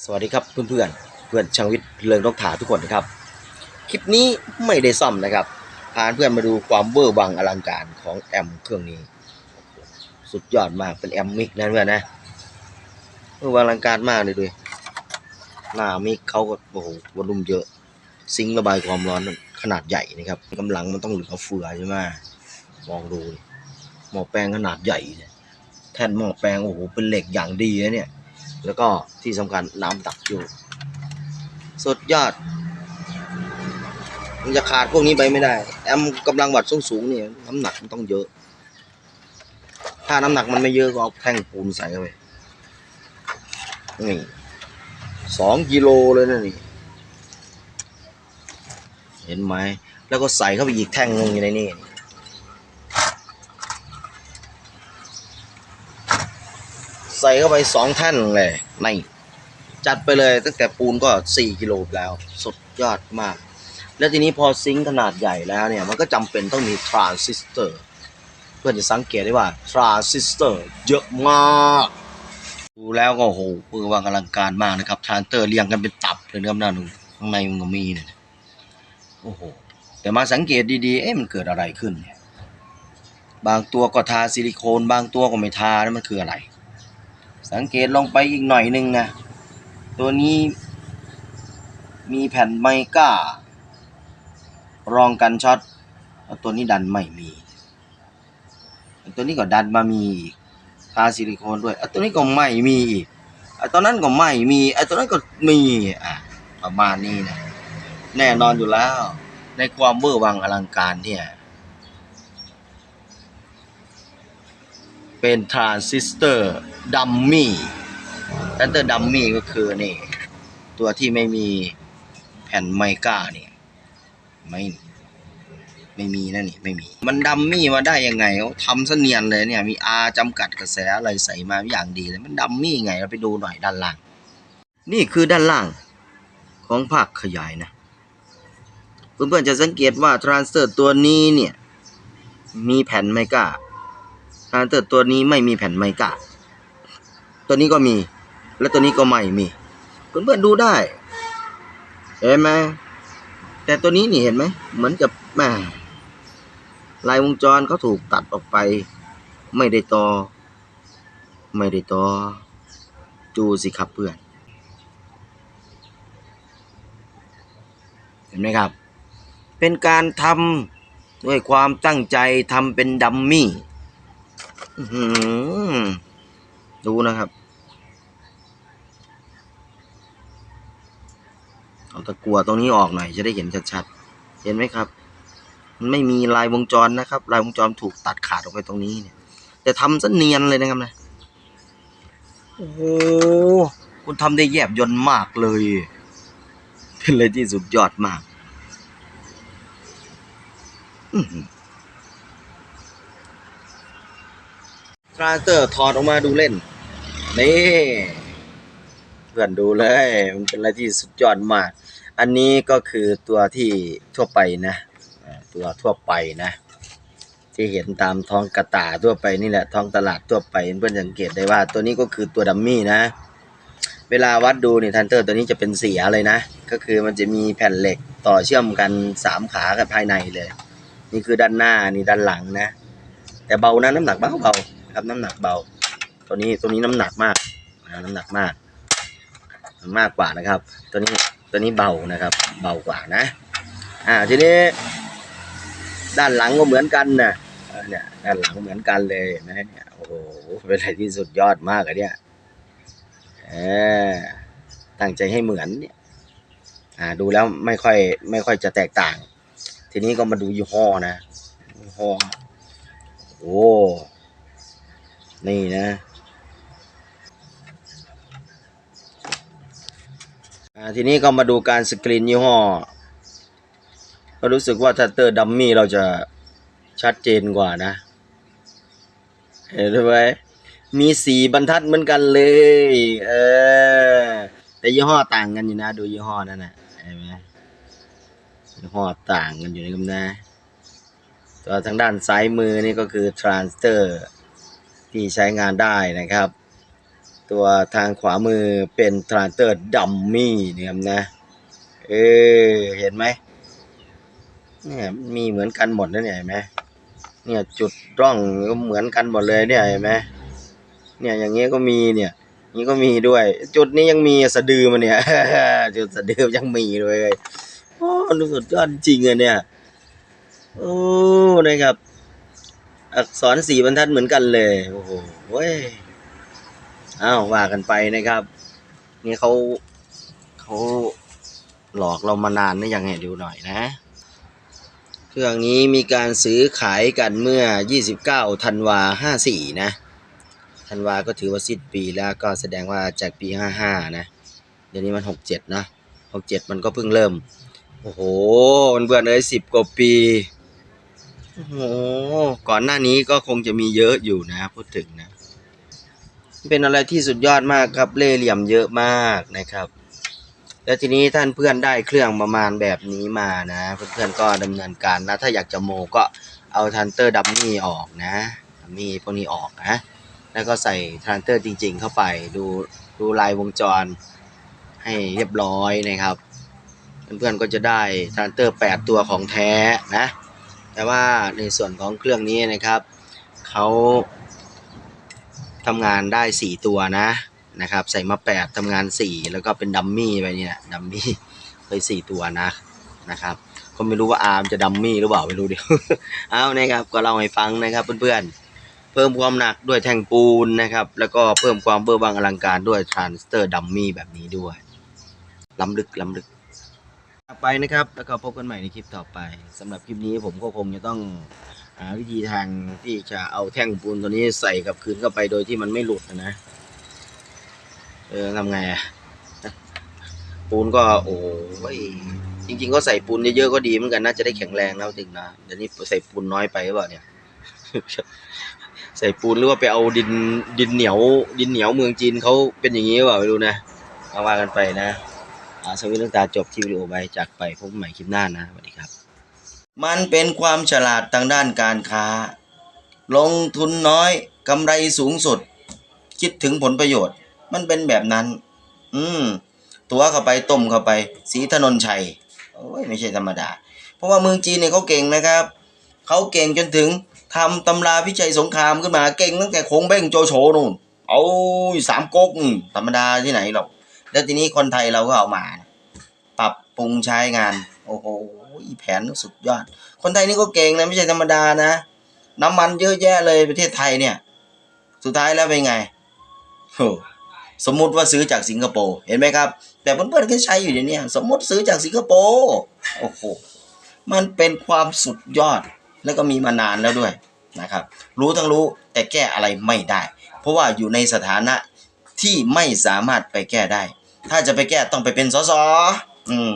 สวัสดีครับเพื่อนเพื่อนเพื่อนช่างวิทย์เลิงนกถาทุกคนนะครับ คลิปนี้ไม่ได้ซ่อมนะครับ พาเพื่อนมาดูความเวอร์วังอลังการของแอมเครื่องนี้ สุดยอดมากเป็นแอมมิกนะเพื่อนนะเวอร์วังอลังการมากเลยด้วยหน้ามิกเขาก็โอ้โหวอลุ่มเยอะ ซิงระบายความร้อนขนาดใหญ่นะครับกำลังมันต้องเหลือเฟือใช่ไหมมองดูหม้อแปลงขนาดใหญ่แท่นหม้อแปลงโอ้โหเป็นเหล็กอย่างดีนะเนี่ย แล้วก็ที่สำคัญน้ำตักอยู่ สุดยอด มันจะขาดพวกนี้ไปไม่ได้ แอมกำลังวัดสูงสูงๆเนี่ยน้ำหนักมันต้องเยอะ ถ้าน้ำหนักมันไม่เยอะก็เอาแท่งปูนใส่เข้าไปนี่สองกิโลเลยนะนี่ เห็นไหม แล้วก็ใส่เข้าไปอีกแท่งหนึงอยู่ในนี่ ใส่เข้าไปสองแท่นเลยนี่จัดไปเลยตั้งแต่ปูนก็สี่กิโลแล้ว สุดยอดมาก แล้วทีนี้พอซิงค์ขนาดใหญ่แล้วเนี่ย มันก็จำเป็นต้องมีทรานซิสเตอร์เพื่อจะสังเกตได้ว่าทรานซิสเตอร์เยอะมาก ดูแล้วก็โหเพื่อว่างอลังการมากนะครับทรานเตอร์เรียงกันเป็นตับเลยนะครับนั่นดูข้างในมันก็มีเนี่ยโอ้โหแต่มาสังเกตดีๆ เอ๊ะมันเกิดอะไรขึ้นเนี่ยบางตัวก็ทาซิลิโคน บางตัวก็ไม่ทาแล้วมันคืออะไร สังเกตลงไปอีกหน่อยหนึ่งนะตัวนี้มีแผ่นไมก้ารองกันช็อตแล้วตัวนี้ดันไม่มี ตัวนี้ก็ดันมามีทาซิลิโคนด้วยอตัวนี้ก็ไม่มีอีกอะตัวนั้นก็ไม่มีไอ้ตัวนั้นก็มีอะประมาณนี้นะแน่นอนอยู่แล้ว ในความเวอร์วังอลังการเนี่ย เป็นทรานซิสเตอร์ดัมมี่ทรานซิสเตอร์ดัมมี่ก็คือนี่ ตัวที่ไม่มีแผ่นไมก้าเนี่ยไม่ไม่มีนะนี่ไม่มี มันดัมมี่มาได้ยังไงเขาทำเสเนียนเลยเนี่ย มีอาจำกัดกระแสอะไรใส่มาอย่างดีเลย มันดัมมี่ไงเราไปดูหน่อยด้านล่าง นี่คือด้านล่างของภาคขยายนะ เพื่อนๆจะสังเกตว่าทรานสเตอร์ตัวนี้เนี่ย มีแผ่นไมก้า ทานเตอร์ตัวนี้ไม่มีแผ่นไมก้าตัวนี้ก็มี และตัวนี้ก็ไม่มีเพื่อนๆดูได้ เห็นไหมแต่ตัวนี้นี่เห็นไหมเหมือนกับแม่ลายวงจรเขาถูกตัดออกไป ไม่ได้ต่อ ไม่ได้ต่อดูสิครับเพื่อน เห็นไหมครับ เป็นการทำด้วยความตั้งใจทำเป็นดัมมี่ ดูนะครับ เอาตะกัวตรงนี้ออกหน่อย จะได้เห็นชัดๆ เห็นไหมครับ มันไม่มีลายวงจรนะครับ ลายวงจรถูกตัดขาดออกไปตรงนี้เนี่ย แต่ทำซะเนียนเลยนะครับนะโอ้โหคุณทำได้แยบยนต์มากเลย เป็นอะไรที่สุดยอดมาก อื้อหือ ทรานสเตอร์ถอดออกมาดูเล่น นี่เพื่อนดูเลย มันเป็นอะไรที่สุดยอดมาก อันนี้ก็คือตัวที่ทั่วไปนะตัวทั่วไปนะ ที่เห็นตามท้องกระตาทั่วไปนี่แหละท้องตลาดทั่วไปเพื่อนสังเกตได้ว่า ตัวนี้ก็คือตัวดัมมี่นะ เวลาวัดดูเนี่ยทันเตอร์ตัวนี้จะเป็นเสียเลยนะ ก็คือมันจะมีแผ่นเหล็กต่อเชื่อมกันสามขากับภายในเลย นี่คือด้านหน้านี่ด้านหลังนะ แต่เบานะน้ำหนักเบาเบา ครับน้ำหนักเบา ตัวนี้ตัวนี้น้ำหนักมากนะน้ำหนักมากมากกว่านะครับ ตัวนี้ตัวนี้เบานะครับ เบากว่านะ อ่าทีนี้ ด้านหลังก็เหมือนกันนะเนี่ยด้านหลังเหมือนกันเลยนไหมเนี่ยโอ้โหเป็นอะไรที่สุดยอดมากอะเนี่ยเออตั้งใจให้เหมือนเนี่ยอ่าดูแล้วไม่ค่อยไม่ค่อยจะแตกต่าง ทีนี้ก็มาดูยี่ห้อนะยี่ห้อโอ้ นี่นะทีนี้ก็มาดูการสกรีนยี่ห้อ ก็รู้สึกว่าทัตเตอร์ดัมมี่เราจะชัดเจนกว่านะ เห็นไหมมีสีบรรทัดเหมือนกันเลย เออ แต่ยี่ห้อต่างกันอยู่นะ ดูยี่ห้อนั่นนะเห็นไหมยี่ห้อต่างกันอยู่นะครับนะตัวทางด้านซ้ายมือนี่ก็คือทรานสเตอร์ ที่ใช้งานได้นะครับ ตัวทางขวามือเป็นทรานเตอร์ดัมมี่เนี่ยครับนะเออเห็นไหมเนี่ยมีเหมือนกันหมดนะเนี่ยเห็นไหมเนี่ยจุดร่องก็เหมือนกันหมดเลยเนี่ยเห็นไหมเนี่ยอย่างเงี้ยก็มีเนี่ยนี่ก็มีด้วย จุดนี้ยังมีสะดือมันเนี่ยจุดสะดือยังมีด้วยเลยโอ้ดูสุดยอดจริงอะเนี่ยโอ้นะครับ อักษรสีบรรทัดเหมือนกันเลย โอ้โหเว้ยอ้าวว่ากันไปนะครับ นี่เขาเขาหลอกเรามานานนะยังไงดูหน่อยนะ เครื่องนี้มีการซื้อขายกันเมื่อ 29ธันวา54 นะธันวาก็ถือว่าสิ้นปีแล้วก็แสดงว่าจากปี 55 นะ เดี๋ยวนี้มัน 67 นะ 67 มันก็เพิ่งเริ่ม โอ้โห มันเบื่อเลย10 กว่าปี โอ้โหก่อนหน้านี้ก็คงจะมีเยอะอยู่นะพูดถึงนะ เป็นอะไรที่สุดยอดมากครับเล่เหลี่ยมเยอะมากนะครับ แล้วทีนี้ท่านเพื่อนได้เครื่องประมาณแบบนี้มานะ เพื่อนๆก็ดำเนินการนะ ถ้าอยากจะโมก็เอาทันเตอร์ดัมมี่ออกนะดัมมี่พวกนี้ออกนะแล้วก็ใส่ทันเตอร์จริง ๆ เข้าไปดูดูลายวงจรให้เรียบร้อยนะครับ เพื่อนๆก็จะได้ทันเตอร์ 8 ตัวของแท้นะ แต่ว่าในส่วนของเครื่องนี้นะครับเขาทำงานได้ 4 ตัวนะนะครับ ใส่มา 8ทำงาน 4 แล้วก็เป็นดัมมี่ไปเนี่ยดัมมี่ไป 4 ตัวนะนะครับก็ไม่รู้ว่าอาร์มจะดัมมี่หรือเปล่าไม่รู้เดี๋ยวเอานะครับก็เล่าให้ฟังนะครับเพื่อนๆ เพิ่มความหนักด้วยแท่งปูนนะครับ แล้วก็เพิ่มความเบอร์บางอลังการด้วยทรานสเตอร์ดัมมี่แบบนี้ด้วยล้ำลึกล้ำลึก ไปนะครับ แล้วก็พบกันใหม่ในคลิปต่อไปสำหรับคลิปนี้ผมก็คงจะต้องหาวิธีทางที่จะเอาแท่งปูนตัวนี้ใส่กับคืนเข้าไปโดยที่มันไม่หลุดนะ เออทำไงอะปูนก็โอ้ยจริง ๆ ก็ใส่ปูนเยอะๆก็ดีเหมือนกันน่าจะได้แข็งแรงแล้วจริงนะเดี๋ยวนี้ใส่ปูนน้อยไปหรือเปล่าเนี่ยใส่ปูนหรือว่าไปเอาดินดินเหนียว ดินเหนียวเมืองจีนเขาเป็นอย่างนี้หรือเปล่าไม่รู้นะเอาว่ากันไปนะ อาสวิตเรื่องตาจบที่วิดีโอไปจากไปพบใหม่คลิปหน้านะสวัสดีครับ มันเป็นความฉลาดทางด้านการค้า ลงทุนน้อยกำไรสูงสุด คิดถึงผลประโยชน์ มันเป็นแบบนั้น อืม ตัวเข้าไปต้มเข้าไปสีถนนชัยโอ้ยไม่ใช่ธรรมดา เพราะว่าเมืองจีนเนี่ยเขาเก่งนะครับเขาเก่งจนถึงทำตำราวิจัยสงครามขึ้นมาเก่งตั้งแต่คงเบ้งโจโฉนู่นเอาสามก๊กธรรมดาที่ไหนหรอก แล้วทีนี้คนไทยเราก็เอามา ปรับปรุงใช้งาน โอ้โหแผนสุดยอด คนไทยนี่ก็เก่งนะไม่ใช่ธรรมดานะ น้ำมันเยอะแยะเลยประเทศไทยเนี่ย สุดท้ายแล้วเป็นไงโอ้สมมุติว่าซื้อจากสิงคโปร์เห็นไหมครับ แต่เพื่อนๆก็ใช้อยู่อย่างนี้สมมติซื้อจากสิงคโปร์โอ้โหมันเป็นความสุดยอดแล้วก็มีมานานแล้วด้วยนะครับ รู้ทั้งรู้แต่แก้อะไรไม่ได้ เพราะว่าอยู่ในสถานะที่ไม่สามารถไปแก้ได้ ถ้าจะไปแก้ต้องไปเป็นสสอืม